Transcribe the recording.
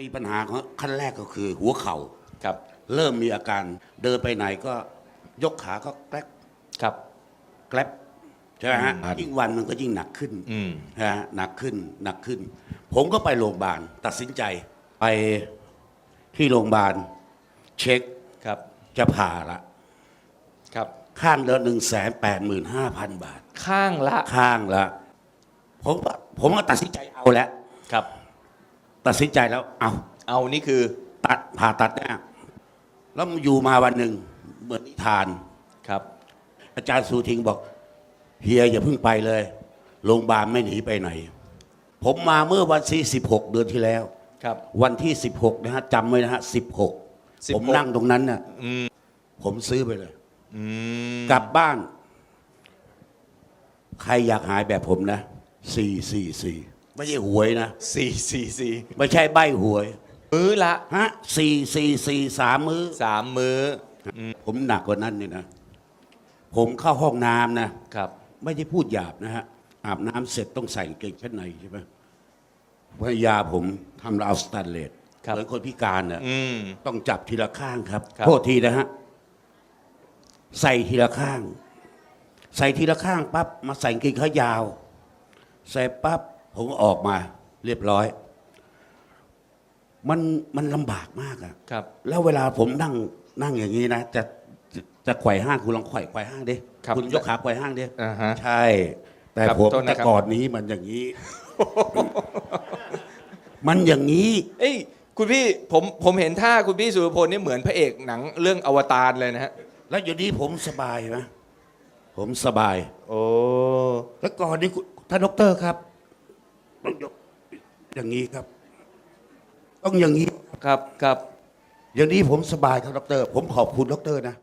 มีปัญหาของขั้นแรกก็คือหัวเข่าครับ เริ่มมีอาการเดินไปไหนก็ยกขาก็แกลบครับแกลบใช่ไหมฮะอืมยิ่งวันมันก็ยิ่งหนักขึ้นอืมนะฮะหนักขึ้นหนักขึ้น ผมก็ไปโรงพยาบาลตัดสินใจไปที่โรงพยาบาลเช็คครับ จะผ่าละครับข้างเดือนหนึ่งแสนแปดหมื่นห้าพันบาท ข้างละข้างละ ผมก็ผมก็ตัดสินใจเอาแล้วครับ ตัดสินใจแล้วเอาเอานี่คือตัดผ่าตัดเนี่ยแล้วอยู่มาวันหนึ่งเหมือนนิทาน ครับ อาจารย์สูทิงบอกเฮียอย่าเพิ่งไปเลยโรงพยาบาลไม่หนีไปไหน ผมมาเมื่อวันที่16 เดือนที่แล้ว ครับ วันที่ 16 นะฮะจำไว้นะฮะ16 ผมนั่งตรงนั้นน่ะอืมผมซื้อไปเลยอืมกลับบ้าน ใครอยากหายแบบผมนะ444 ไม่ใช่หวยนะสี่สี่สี่ไม่ใช่ใบหวยมื้อละฮะ444สามมื้อ สามมื้อผมหนักกว่านั้นเนี่ยนะ ผมเข้าห้องน้ำนะ ครับ ไม่ได้พูดหยาบนะฮะ อาบน้ำเสร็จต้องใส่กางเกงชั้นในใช่ไหมภรรยาผมทำราวสแตนเลสครับ เหมือนคนพิการน่ะอืม ต้องจับทีละข้างครับครับ โทษทีนะฮะ ใส่ทีละข้าง ใส่ทีละข้างปั๊บมาใส่กางเกงขายาว ใส่ปั๊บ ผมก็ออกมาเรียบร้อย มันมันลำบากมากอะครับ แล้วเวลาผมนั่งนั่งอย่างนี้นะจะจะจะไขว่ห้างคุณลองไขว่ไขว่ห้างดิครับณยกขาไขว่ห้างดิอ่าฮะใช่ แต่ครับผมโทษนะครับ แต่ก่อนนี้มันอย่างนี้ มันอย่างนี้ เอ้ยคุณพี่ผมผมเห็นท่าคุณพี่สุรพลนี่เหมือนพระเอกหนังเรื่องอวตารเลยนะฮะแล้วอยู่นี้ผมสบายไหมผมสบาย โอ้ แล้วก่อนนี้คุณท่านดอกเตอรครับ ต้องยกอย่างนี้ครับ ต้องอย่างนี้ครับครับอย่างนี้ผมสบายครับดอกเตอรผมขอบคุณดอกเตอรนะ